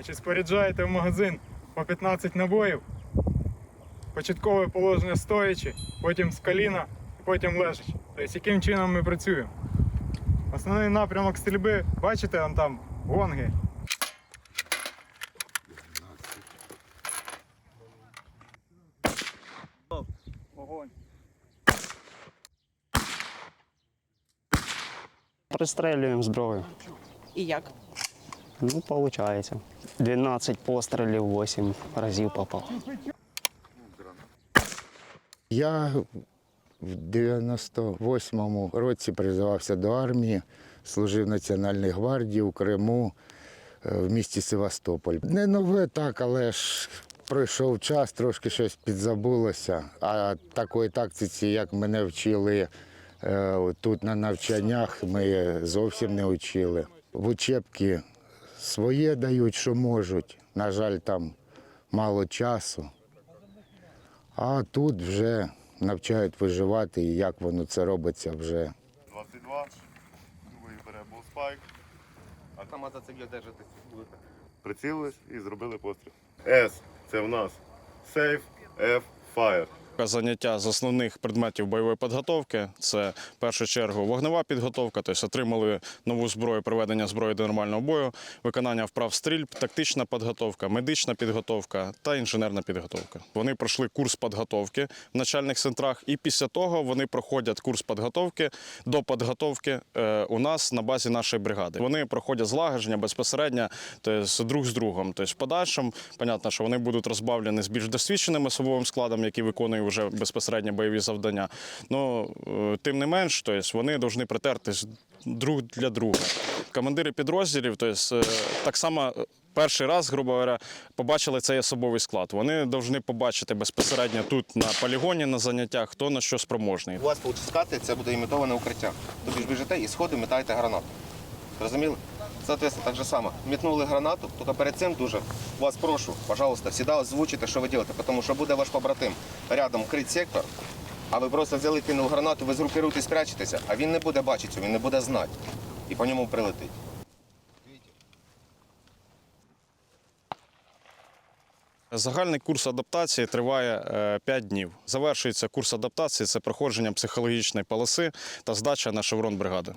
Значить, споряджаєте в магазин по 15 набоїв, початкове положення стоячи, потім з коліна, потім лежачи. Тобто, яким чином ми працюємо. Основний напрямок стрільби, бачите, он там гонги. Огонь. Пристрелюємо зброю. І як? Ну, виходить. 12 пострілів, 8 разів попав. Я в 98-му році призивався до армії, служив в Національній гвардії у Криму е, в місті Севастополь. Не нове так, але ж пройшов час, трошки щось підзабулося. А такої тактиці, як мене вчили е, тут на навчаннях, ми зовсім не вчили. В учебки своє дають, що можуть. На жаль, там мало часу. А тут вже навчають виживати і як воно це робиться вже. 22, другий бере болспайк, А на мотоциклі держитись будете? прицілились і зробили постріл. С це в нас сейф, F, fire. Заняття з основних предметів бойової підготовки це в першу чергу вогнева підготовка, тобто отримали нову зброю, приведення зброї до нормального бою, виконання вправ стрільб, тактична підготовка, медична підготовка та інженерна підготовка. Вони пройшли курс підготовки в начальних центрах, і після того вони проходять курс підготовки до підготовки е, у нас на базі нашої бригади. Вони проходять злагодження безпосередньо тобто, друг з другом. Тобто, в подальшому, понятно, що вони будуть розбавлені з більш досвідченим особовим складом, який виконує вже безпосередньо бойові завдання. Ну е, тим не менш, тобто, вони повинні притертись друг для друга. Командири підрозділів, тобто, е, так само. е, Перший раз, грубо говоря, побачили цей особовий склад. Вони повинні побачити безпосередньо тут на полігоні на заняттях, хто на що спроможний. У вас пускати це буде імітоване укриття. Тобі ж біжите і сходу метаєте гранату. Зрозуміли? Соответственно, так же само. Метнули гранату, тільки перед цим дуже вас прошу, пожалуйста, завжди озвучите, що ви робите, тому що буде ваш побратим рядом крить сектор, а ви просто взяли, кинули гранату, ви з руки руки спрячетеся, а він не буде бачити він не буде знати. І по ньому прилетить. Загальний курс адаптації триває 5 днів. Завершується курс адаптації це проходження психологічної полоси та здача на шеврон бригади.